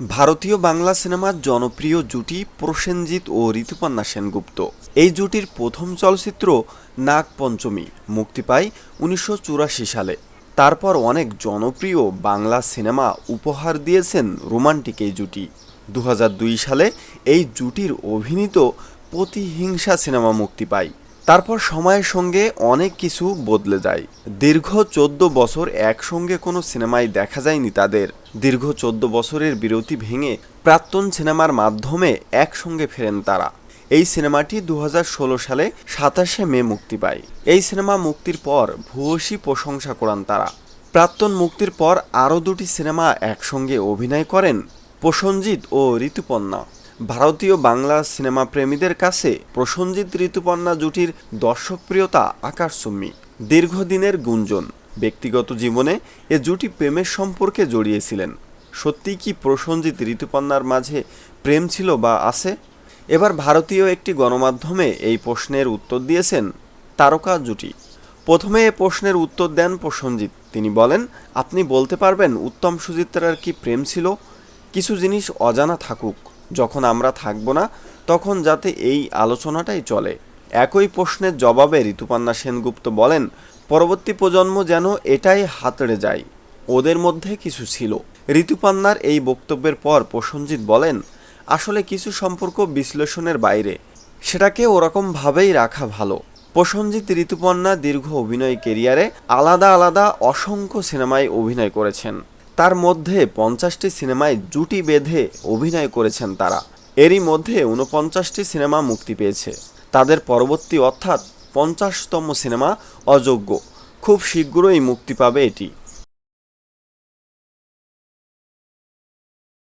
ভারতীয় বাংলা সিনেমার জনপ্রিয় জুটি প্রসেনজিৎ ও ঋতুপর্ণা সেনগুপ্ত। এই জুটির প্রথম চলচ্চিত্র নাগ পঞ্চমী মুক্তি পায় উনিশশো চুরাশি সালে। তারপর অনেক জনপ্রিয় বাংলা সিনেমা উপহার দিয়েছেন রোমান্টিক এই জুটি। দু হাজার দুই সালে এই জুটির অভিনীত প্রতিহিংসা সিনেমা মুক্তি পায়। তারপর সময়ের সঙ্গে অনেক কিছু বদলে যায়। দীর্ঘ চোদ্দ বছর একসঙ্গে কোনো সিনেমায় দেখা যায়নি তাদের। দীর্ঘ চোদ্দ বছরের বিরতি ভেঙে প্রাক্তন সিনেমার মাধ্যমে একসঙ্গে ফেরেন তারা। এই সিনেমাটি দু হাজার ষোলো সালে সাতাশে মে মুক্তি পায়। এই সিনেমা মুক্তির পর ভূয়সী প্রশংসা করান তারা। প্রাক্তন মুক্তির পর আরও দুটি সিনেমা একসঙ্গে অভিনয় করেন প্রসঞ্জিৎ ও ঋতুপর্ণা। ভারতীয় বাংলা সিনেমা প্রেমীদের কাছে প্রসঞ্জিৎ ঋতুপর্ণা জুটির দর্শকপ্রিয়তা আকাশচুম্বী দীর্ঘদিনের গুঞ্জন। ব্যক্তিগত জীবনে এ জুটি প্রেমের সম্পর্কে জড়িয়েছিলেন। সত্যি কি প্রসঞ্জিৎ ঋতুপর্ণার মাঝে প্রেম ছিল বা আছে? এবার ভারতীয় একটি গণমাধ্যমে এই প্রশ্নের উত্তর দিয়েছেন তারকা জুটি। প্রথমে এ প্রশ্নের উত্তর দেন প্রসঞ্জিৎ। তিনি বলেন, আপনি বলতে পারবেন, উত্তম সুচিত্রার কি প্রেম ছিল? কিছু জিনিস অজানা থাকুক। যখন আমরা থাকব না, তখন যাতে এই আলোচনাটাই চলে। একই প্রশ্নের জবাবে ঋতুপান্না সেনগুপ্ত বলেন, পরবর্তী প্রজন্ম যেন এটাই হাতড়ে যায়। ওদের মধ্যে কিছু ছিল। ঋতুপান্নার এই বক্তব্যের পর প্রসঞ্জিৎ বলেন, আসলে কিছু সম্পর্ক বিশ্লেষণের বাইরে, সেটাকে ওরকমভাবেই রাখা ভালো। প্রসঞ্জিৎ ঋতুপর্ণা দীর্ঘ অভিনয় কেরিয়ারে আলাদা আলাদা অসংখ্য সিনেমায় অভিনয় করেছেন। তার মধ্যে পঞ্চাশটি সিনেমায় জুটি বেঁধে অভিনয় করেছেন তারা। এরই মধ্যে উনপঞ্চাশটি সিনেমা মুক্তি পেয়েছে। তাদের পরবর্তী অর্থাৎ পঞ্চাশতম সিনেমা অযোগ্য। খুব শীঘ্রই মুক্তি পাবে এটি।